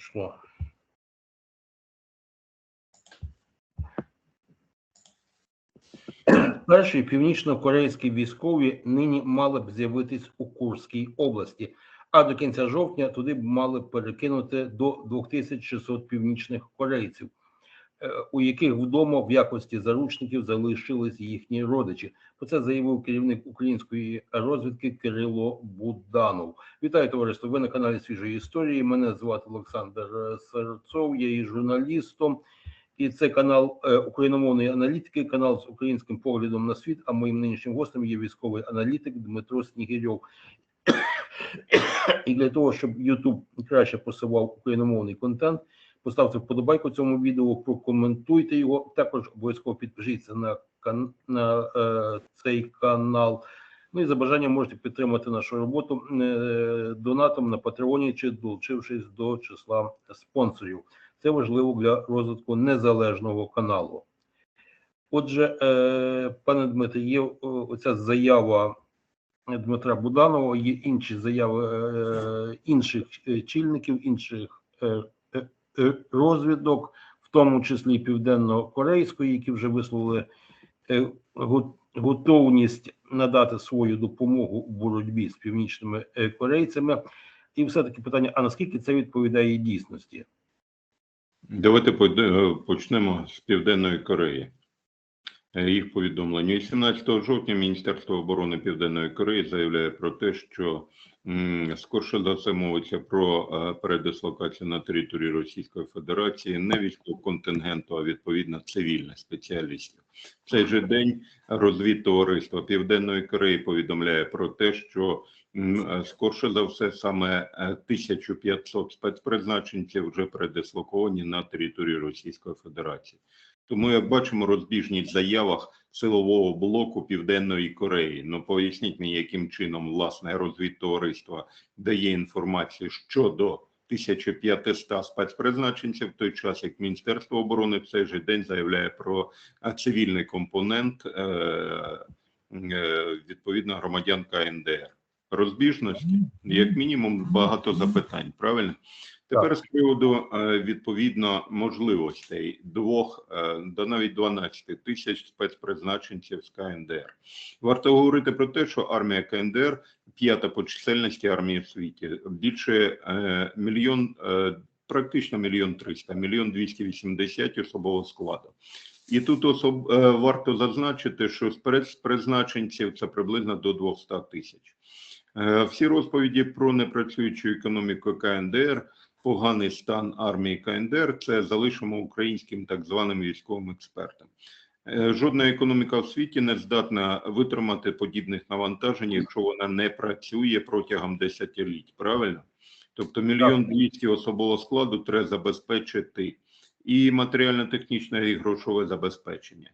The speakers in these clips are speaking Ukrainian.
Пішло. Перші північно-корейські військові нині мали б з'явитись у Курській області, а до кінця жовтня туди б мали перекинути до 2600 північних корейців, у яких вдома в якості заручників залишились їхні родичі. Про це заявив керівник української розвідки Кирило Буданов. Вітаю товариство. Ви на каналі свіжої історії. Мене звати Олександр е, Серцов, я є журналістом. І це канал е, україномовної аналітики, канал з українським поглядом на світ. А моїм нинішнім гостем є військовий аналітик Дмитро Снігирьов. І для того, щоб YouTube краще просував україномовний контент, поставте вподобайку цьому відео, прокоментуйте його. Також обов'язково підпишіться на, кан... на е, цей канал. Ну і за бажанням можете підтримати нашу роботу е, донатом на Патреоні чи долучившись до числа спонсорів. Це важливо для розвитку незалежного каналу. Отже, е, пане Дмитре, є е, оця заява Дмитра Буданова, є інші заяви е, інших е, чільників, інших е, розвідок, в тому числі південно-корейської, які вже висловили е, готовність надати свою допомогу у боротьбі з північними е, корейцями. І все-таки питання: а наскільки це відповідає дійсності? Давайте почнемо з Південної Кореї. Е, Їх повідомлення 18 жовтня Міністерство оборони Південної Кореї заявляє про те, що скорше за все мовиться про е, передислокацію на території Російської Федерації не військового контингенту, а відповідно цивільних спеціалістів. В цей же день розвідтовариство Південної Кореї повідомляє про те, що е, скорше за все саме е, 1500 спецпризначенців вже передислоковані на території Російської Федерації. Тому, як бачимо, розбіжність в заявах силового блоку Південної Кореї. Ну поясніть мені, яким чином власне розвідтовариство дає інформацію щодо 1500 спецпризначенців, в той час як Міністерство оборони в цей же день заявляє про е, цивільний компонент е, е, відповідно громадян КНДР. Розбіжності, як мінімум, багато запитань. Правильно? Тепер з приводу е, відповідно можливостей двох е, до навіть 12 тисяч спецпризначенців з КНДР. Варто говорити про те, що армія КНДР п'ята по чисельності армії в світі. Більше е, мільйон, практично мільйон триста, мільйон двісті вісімдесят особового складу. І тут особ, варто зазначити, що спецпризначенців це приблизно до 200 тисяч. Всі розповіді про непрацюючу економіку КНДР, поганий стан армії КНДР це залишимо українським так званим військовим експертам. Е, Жодна економіка в світі не здатна витримати подібних навантажень, якщо вона не працює протягом десятиліть. Правильно? Тобто мільйон двісті особового складу треба забезпечити і матеріально-технічне і грошове забезпечення.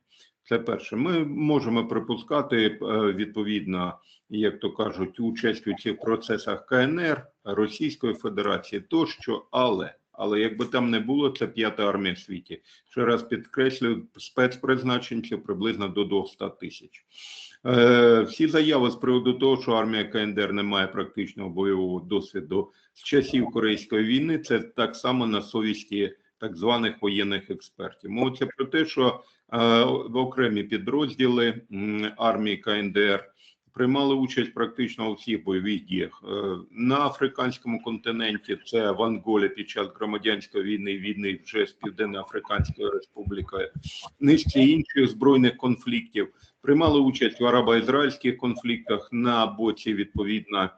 Це перше. Ми можемо припускати е, відповідно, як то кажуть, участь у цих процесах КНР, Російської Федерації тощо, але але якби там не було, це п'ята армія в світі. Ще раз підкреслюю, спецпризначенців приблизно до 200 тисяч. Е, всі заяви з приводу того, що армія КНДР не має практичного бойового досвіду з часів Корейської війни, це так само на совісті так званих воєнних експертів. Мовиться про те, що е, в окремі підрозділи армії КНДР приймали участь практично у всіх бойових діях Е, на африканському континенті. Це в Анголі під час громадянської війни, війни вже з Південно-Африканською Республікою, низці інших збройних конфліктів. Приймали участь в арабо-ізраїльських конфліктах на боці відповідно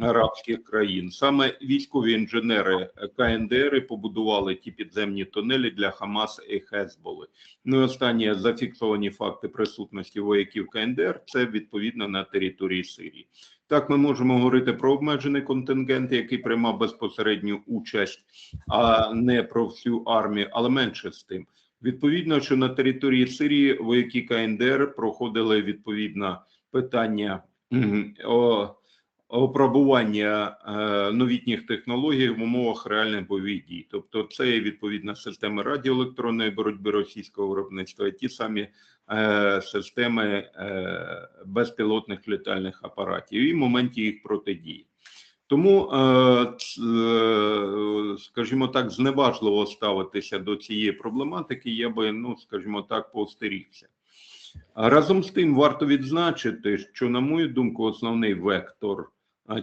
арабських країн. Саме військові інженери КНДР побудували ті підземні тунелі для Хамас і Хезболи. Ну і останні зафіксовані факти присутності вояків КНДР це відповідно на території Сирії. Так, ми можемо говорити про обмежений контингент, який приймав безпосередню участь, а не про всю армію, але менше з тим. Відповідно, що на території Сирії вояки КНДР проходили відповідно питання о, опробування е, новітніх технологій в умовах реальних бойових дій. Тобто, це є відповідна система радіоелектронної боротьби російського виробництва, і ті самі е, системи е, безпілотних літальних апаратів і в моменті їх протидії. Тому, скажімо так, зневажливо ставитися до цієї проблематики, я би, ну, скажімо так, поостерігся. Разом з тим, варто відзначити, що, на мою думку, основний вектор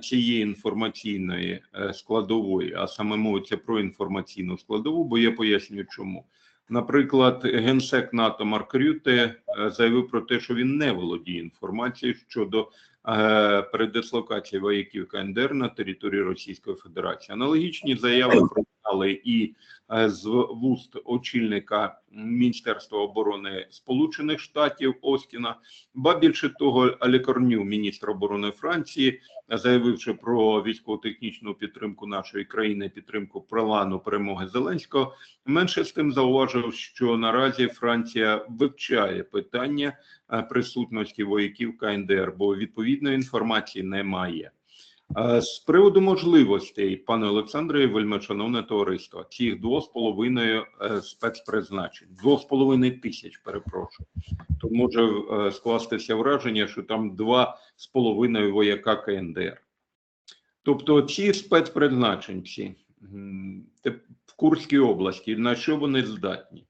цієї інформаційної е, складової, а саме мовиться про інформаційну складову, бо я поясню, чому. Наприклад, генсек НАТО Марк Рюте е, заявив про те, що він не володіє інформацією щодо е, передислокації вояків КНДР на території Російської Федерації. Аналогічні заяви пролунали і е, з вуст очільника Міністерства оборони Сполучених Штатів Остіна, ба більше того, Але Корню, міністр оборони Франції, заявивши про військово-технічну підтримку нашої країни, підтримку плану перемоги Зеленського, менше з тим зауважив, що наразі Франція вивчає питання е, присутності вояків КНДР, бо відповідної інформації немає. Е, З приводу можливостей, пане Олександре, вельмишановне товариство, цих двох з половиною е, спецпризначень, двох з половиною тисяч, перепрошую, то може е, скластися враження, що там два з половиною вояка КНДР. Тобто ці спецпризначенці в Курській області, на що вони здатні?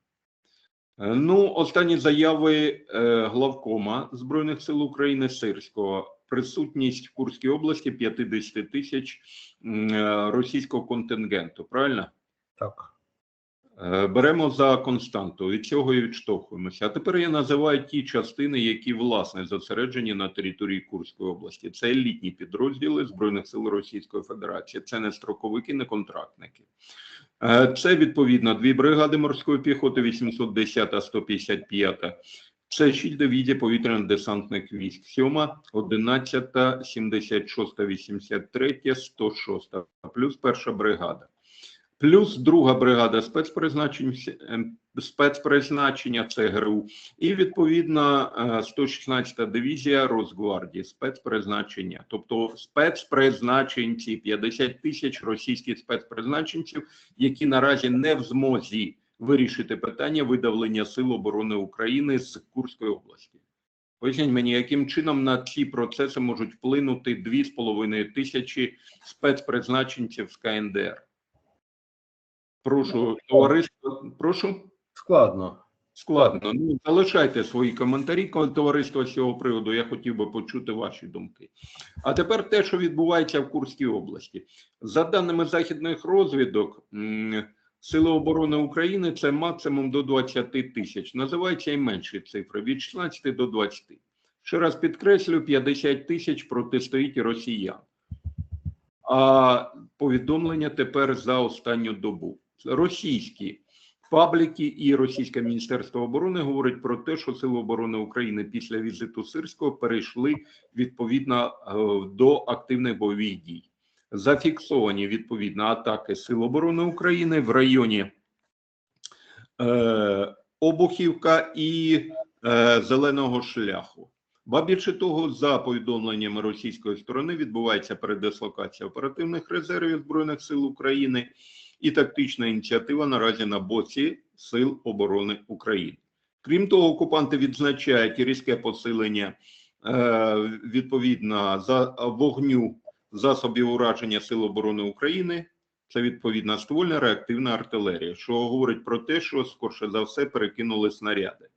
Ну, останні заяви главкома Збройних сил України Сирського. Присутність в Курській області 50 тисяч е, російського контингенту. Правильно? Так. Е, Беремо за константу, від цього і відштовхуємося. А тепер я називаю ті частини, які власне зосереджені на території Курської області. Це елітні підрозділи Збройних сил Російської Федерації, це не строковики, не контрактники. Е, Це відповідно дві бригади морської піхоти, 810 155 це 6 дивізій повітряно-десантних військ, 7, 11, 76, 83, 106, плюс перша бригада. Плюс друга бригада спецпризначень, спецпризначення це і відповідно е, 116 дивізія Росгвардії спецпризначення, тобто спецпризначенці 50 тисяч російських спецпризначенців, які наразі не в змозі вирішити питання видавлення сил оборони України з Курської області. Поясніть мені, яким чином на ці процеси можуть вплинути 2,5 тисячі спецпризначенців з КНДР? Прошу, товариство, прошу. Складно. Складно. Ну, залишайте свої коментарі, товариство з цього приводу. Я хотів би почути ваші думки. А тепер те, що відбувається в Курській області. За даними західних розвідок, м, Сили оборони України це максимум до 20 тисяч. Називаються і менші цифри від 16 до 20. Ще раз підкреслю, 50 тисяч протистоїть росіян. А повідомлення тепер за останню добу. Російські пабліки і Російське Міністерство оборони говорить про те, що Сили оборони України після візиту Сирського перейшли відповідно е, до активних бойових дій. Зафіксовані відповідно атаки Сил оборони України в районі е, Обухівка і е, Зеленого шляху. Ба більше того, за повідомленнями російської сторони відбувається передислокація оперативних резервів Збройних сил України і тактична ініціатива наразі на боці Сил оборони України. Крім того, окупанти відзначають різке посилення е, відповідно за вогню засобів ураження Сил оборони України. Це відповідна ствольна реактивна артилерія, що говорить про те, що скорше за все перекинули снаряди.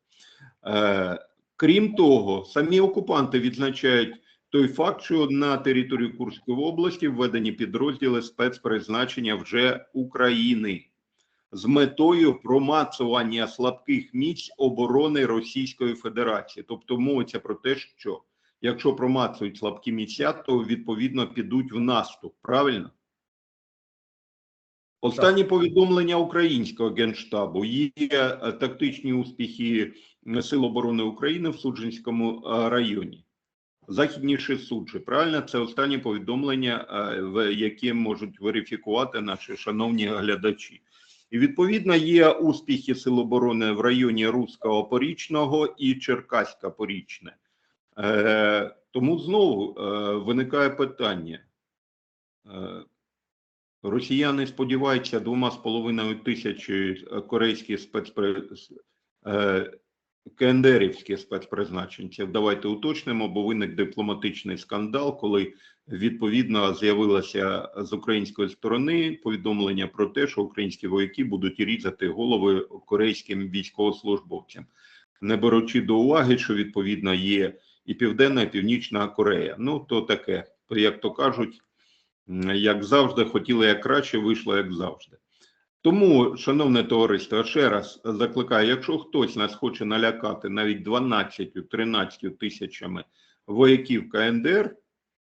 Е, крім того, самі окупанти відзначають той факт, що на території Курської області введені підрозділи спецпризначення вже України з метою промацування слабких місць оборони Російської Федерації. Тобто мовиться про те, що якщо промацують слабкі місця, то відповідно підуть в наступ. Правильно? Останні повідомлення українського генштабу є е, тактичні успіхи Сил оборони України в Суджинському е, районі. Західніше суджі. Правильно, це останні повідомлення, е, які можуть верифікувати наші шановні глядачі. І відповідно є успіхи Сил оборони в районі Руського Порічного і Черкаська Порічне. Е, тому знову е, виникає питання. Е, Росіяни сподіваються двома з половиною тисячі корейських спецпри... е, КНДРівські спецпризначенці. Давайте уточнимо, бо виник дипломатичний скандал, коли відповідно з'явилося з української сторони повідомлення про те, що українські вояки будуть різати голови корейським військовослужбовцям, не беручи до уваги, що відповідно є і Південна, і Північна Корея. Ну то таке, як то кажуть, як завжди, хотіли як краще, вийшло як завжди. Тому, шановне товариство, ще раз закликаю, якщо хтось нас хоче налякати навіть 12-13 тисячами вояків КНДР,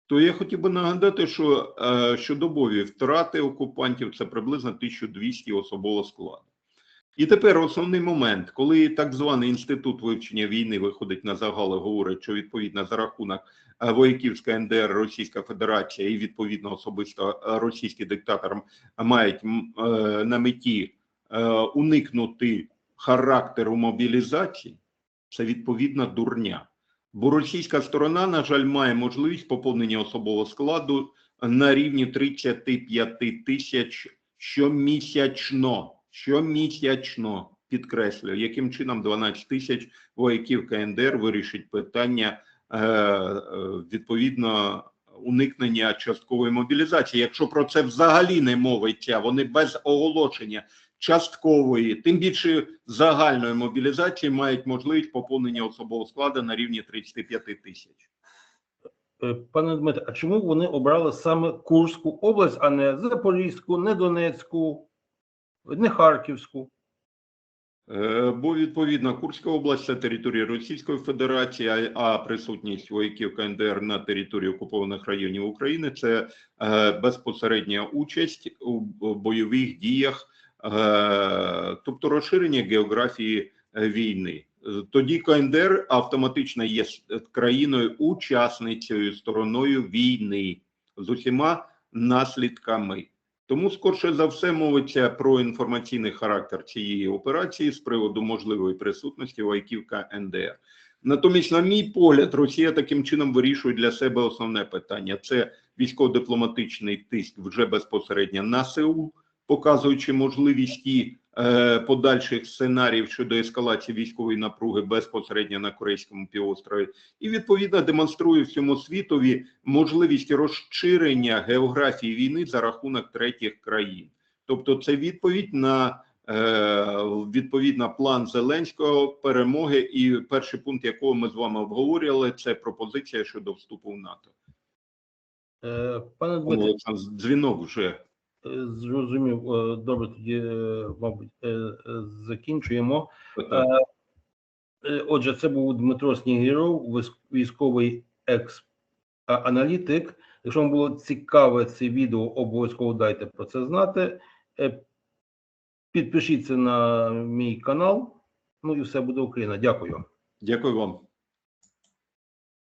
то я хотів би нагадати, що е, щодобові втрати окупантів це приблизно 1200 особового складу. І тепер основний момент, коли так званий інститут вивчення війни виходить на загал і говорить, що відповідно за рахунок е, вояків з КНДР Російська Федерація і відповідно особисто е, російський диктатор мають е, на меті уникнути характеру мобілізації, це відповідна дурня. Бо російська сторона, на жаль, має можливість поповнення особового складу на рівні 35 тисяч щомісячно. Щомісячно підкреслюю, яким чином 12 тисяч вояків КНДР вирішить питання е, е, відповідно уникнення часткової мобілізації. Якщо про це взагалі не мовиться, вони без оголошення часткової, тим більше загальної мобілізації мають можливість поповнення особового складу на рівні 35 тисяч. Е, Пане Дмитре, а чому вони обрали саме Курську область, а не Запорізьку, не Донецьку, не Харківську? Е, Бо відповідно Курська область це територія Російської Федерації, а- присутність вояків КНДР на території окупованих районів України це е, безпосередня участь у бойових діях, е, тобто розширення географії війни. Тоді КНДР автоматично є країною учасницею стороною війни з усіма наслідками. Тому скорше за все мовиться про інформаційний характер цієї операції з приводу можливої присутності вайківка НДР. Натомість, на мій погляд, Росія таким чином вирішує для себе основне питання: це військово-дипломатичний тиск вже безпосередньо на Сеул, показуючи можливість і подальших сценаріїв щодо ескалації військової напруги безпосередньо на Корейському півострові, і відповідно демонструє всьому світові можливість розширення географії війни за рахунок третіх країн. Тобто, це відповідь на е, відповідно план Зеленського перемоги, і перший пункт, якого ми з вами обговорювали, це пропозиція щодо вступу в НАТО. Е, Пане Дмитре, дзвінок вже е, зрозумів. Е, Добре, тоді, е, мабуть, е, закінчуємо. Отже, це був Дмитро Снігіров, військовий екс-аналітик. Якщо вам було цікаве це відео, обов'язково дайте про це знати. Підпишіться на мій канал. Ну і все буде Україна. Дякую. Дякую вам.